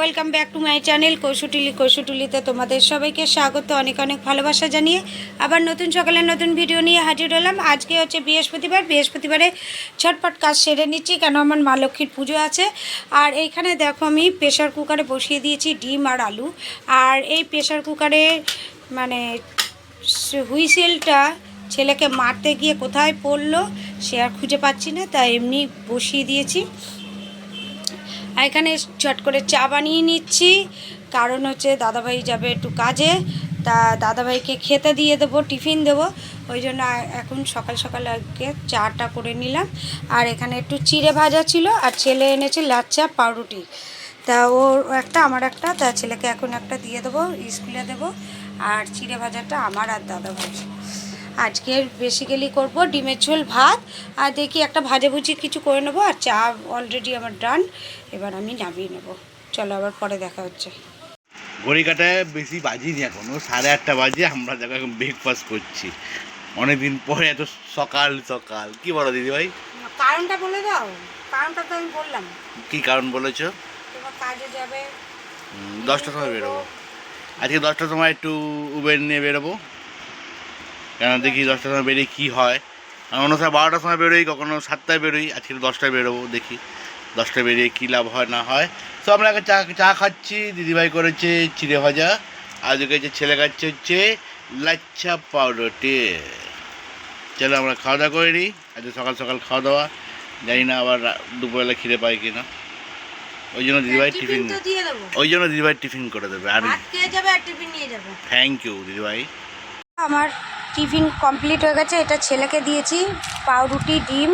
Welcome back to my channel Kaushutuli কৌশুটুলিতে তোমাদের সবাইকে স্বাগত, অনেক অনেক ভালোবাসা জানিয়ে আবার নতুন সকালে নতুন ভিডিও নিয়ে হাজির হলাম। আজকে হচ্ছে বৃহস্পতিবার, বৃহস্পতিবারে ছটপট কাজ সেরে নিচ্ছি কেন আমার মা লক্ষ্মীর পুজো আছে। আর এইখানে দেখো আমি প্রেশার কুকারে বসিয়ে দিয়েছি ডিম আর আলু। আর এই প্রেশার কুকারে মানে হুইসেলটা ছেলেকে মারতে গিয়ে কোথায় পড়ল সে আর খুঁজে পাচ্ছি না, তাই এমনি বসিয়ে দিয়েছি। আর এখানে চট করে চা বানিয়ে নিচ্ছি। কারণ হচ্ছে দাদাভাই যাবে একটু কাজে। তা দাদাভাইকে খেতে দিয়ে দেবো, টিফিন দেবো। ওই জন্য এখন সকাল সকাল আগে চাটা করে নিলাম। আর এখানে একটু চিড়ে ভাজা ছিল, আর ছেলে এনেছে লাচ্চা, পাউরুটি। তা ওর একটা, আমার একটা, তা ছেলেকে এখন একটা দিয়ে দেবো, স্কুলে দেবো। আর চিড়ে ভাজাটা আমার আর দাদাভাই আজকে বেসিক্যালি করব ডিমের ঝোল ভাত আর দেখি একটা ভাজাভুজি কিছু করে নেব আর চা অলরেডি আমার ডান এবার আমি নামিয়ে নেব। চলো আবার পরে দেখা হচ্ছে। ঘড়ি কাটায় বেশি বাজিনি এখনও সাড়ে আটটা বাজে আমরা দেখো এখন ব্রেকফাস্ট করছি। অনেকদিন পরে এত সকাল সকাল। কি বলো দিদি ভাই? কারণটা বলে দাও কারণটা তো আমি বললাম। কি কারণ বলেছ? তোমার কাজে যাবে। দশটার সময় বেরোবো। আজকে দশটার সময় একটু উবের নিয়ে বেরোবো। কেন দেখি দশটার সময় বেরিয়ে কী হয়? আমি অন্য সময় বারোটার সময় বেরোই কখনো সাতটায় বেরোই আজকে দশটায় বেরোবো দেখি দশটায় বেরিয়ে কী লাভ হয় না হয়। তো আমরা আগে চা চা খাচ্ছি দিদিভাই করেছে চিড়ে ভাজা আর ওদিকে হচ্ছে ছেলে খাচ্ছে হচ্ছে লাচ্ছা পাউডারটি চলো আমরা খাওয়া দাওয়া করে নিই আজকে সকাল সকাল খাওয়া দাওয়া জানি না আবার দুপুরবেলা খিদে পাই কিনা। ওই জন্য দিদিভাই টিফিন ওই জন্য দিদিভাই টিফিন করে দেবে আর থ্যাংক ইউ দিদিভাই। আমার টিফিন কমপ্লিট হয়ে গেছে। এটা ছেলেকে দিয়েছি পাউরুটি ডিম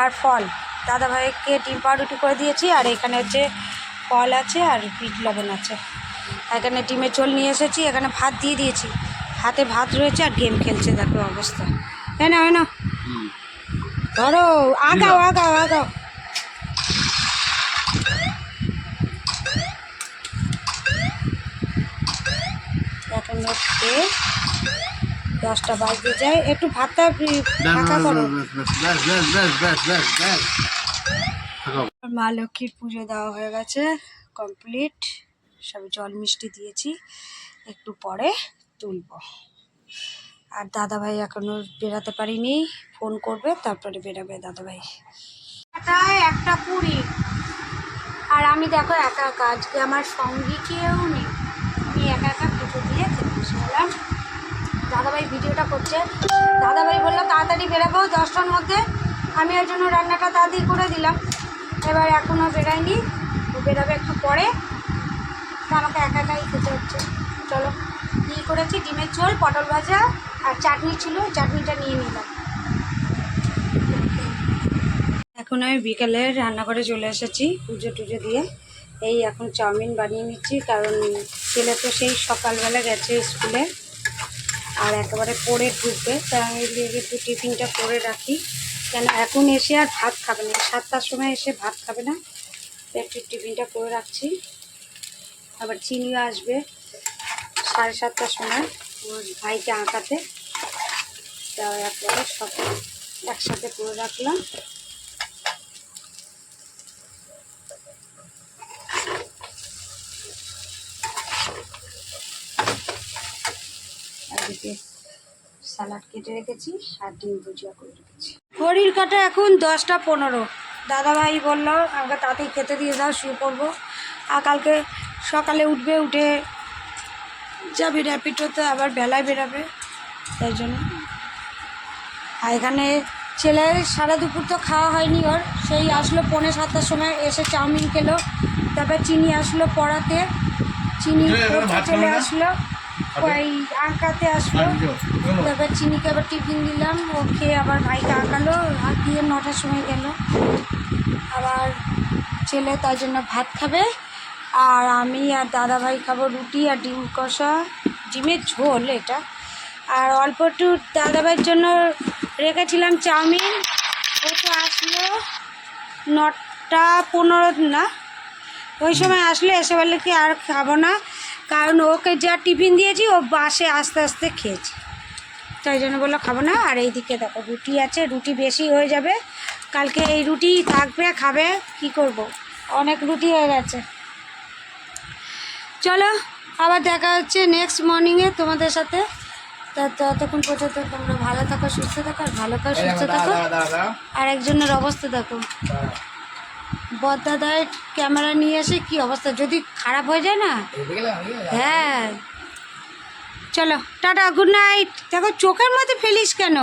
আর ফল। দাদা ভাইকে ডিম পাউরুটি করে দিয়েছি আর এখানে হচ্ছে ফল আছে আর বিট লবণ আছে। এখানে ডিমের ঝোল নিয়ে এসেছি এখানে ভাত দিয়ে দিয়েছি। হাতে ভাত রয়েছে আর গেম খেলছে দেখো অবস্থা। হ্যাঁ না হ্যাঁ না? ধরো আগাও আগাও আগাও। এখন হচ্ছে দশটা বাজতে যায়। একটু ভাতটা ফাঁকা করো। মা লক্ষ্মীর পুজো দেওয়া হয়ে গেছে কমপ্লিট সব জল মিষ্টি দিয়েছি একটু পরে তুলব। আর দাদাভাই এখনও বেরাতে পারিনি ফোন করবে তারপরে বেরাবে দাদাভাই। একটা কুড়ি আর আমি দেখো একা একা আজকে আমার সঙ্গী কেউ নেই। আমি একা একা পুজো দিয়ে গেলাম। দাদাভাই ভিডিওটা করছে। দাদাভাই বলল, তাড়াতাড়ি বেরাবো দশটার মধ্যে। আমি ওই জন্য রান্নাটা তাড়াতাড়ি করে দিলাম। এবার এখনও বেরায়নি। ও বেরাবে একটু পরে। আমাকে একা একাই খেতে হচ্ছে। চলো, কী করেছি? ডিমের ঝোল, পটল ভাজা আর চাটনি ছিল। চাটনিটা নিয়ে নিলাম। এখন আমি বিকেলে রান্নাঘরে চলে এসেছি পুজো টুজো দিয়ে। এই এখন চাউমিন বানিয়ে নিচ্ছি, কারণ ছেলে তো সেই সকালবেলা গেছে স্কুলে। আর একেবারে পরে ঢুকবে। তাই আমি একটু টিফিনটা করে রাখি। কেন এখন এসে আর ভাত খাবে না। সাতটার সময় এসে ভাত খাবে না। একটু টিফিনটা করে রাখছি। আবার চিনিও আসবে সাড়ে সাতটার সময় ওর ভাইকে আঁকাতে। তা একবারে সব একসাথে করে রাখলাম। এদিকে স্যালাড কেটে রেখেছি আর ডিম ভুজিয়া করে রেখেছি। ঘড়ির কাটা এখন দশটা পনেরো। দাদাভাই বলল আমাকে তাতেই খেতে দিয়ে দাও শুয়ে পড়ব। আর কালকে সকালে উঠবে উঠে যাবে র্যাপিডোতে আবার বেলায় বেরাবে তাই জন্য। আর এখানে ছেলে সারা দুপুর তো খাওয়া হয়নি ওর সেই আসলো পৌনে সাতটার সময় এসে চাউমিন খেলো তারপর চিনি আসলো পড়াতে চিনি চলে আসলো। ওই আঁকাতে আসলো। তারপর চিনিকে আবার টিফিন দিলাম ও খেয়ে আবার ভাইকে আঁকালো আর দিয়ে নটার সময় গেল। আবার ছেলে তার জন্য ভাত খাবে আর আমি আর দাদা ভাই খাব রুটি আর ডিম কষা ডিমের ঝোল এটা। আর অল্প একটু দাদাভাইয়ের জন্য রেখেছিলাম চাউমিন ও তো আসলো নটা পনেরো না ওই সময় আসলে এসে বললে কি আর খাব না? কারণ ওকে যা টিফিন দিয়েছি ও বাসে আস্তে আস্তে খেয়েছে। তাই জন্য বলল খাব না। আর এই দিকে দেখো রুটি আছে রুটি বেশি হয়ে যাবে। কালকে এই রুটি থাকবে খাবে কি করব? অনেক রুটি হয়ে গেছে। চলো আবার দেখা হচ্ছে নেক্সট মর্নিংয়ে তোমাদের সাথে। তা ততক্ষণ পর্যন্ত তোমরা ভালো থাকো সুস্থ থাকো আর ভালো থাকো। সুস্থ থাকো আর একজনের অবস্থা দেখো। বদাদায় ক্যামেরা নিয়ে এসে কি অবস্থা? যদি খারাপ হয়ে যায় না? হ্যাঁ। চলো, টাটা গুড নাইট দেখো, চোখের মধ্যে ফেলিস কেন?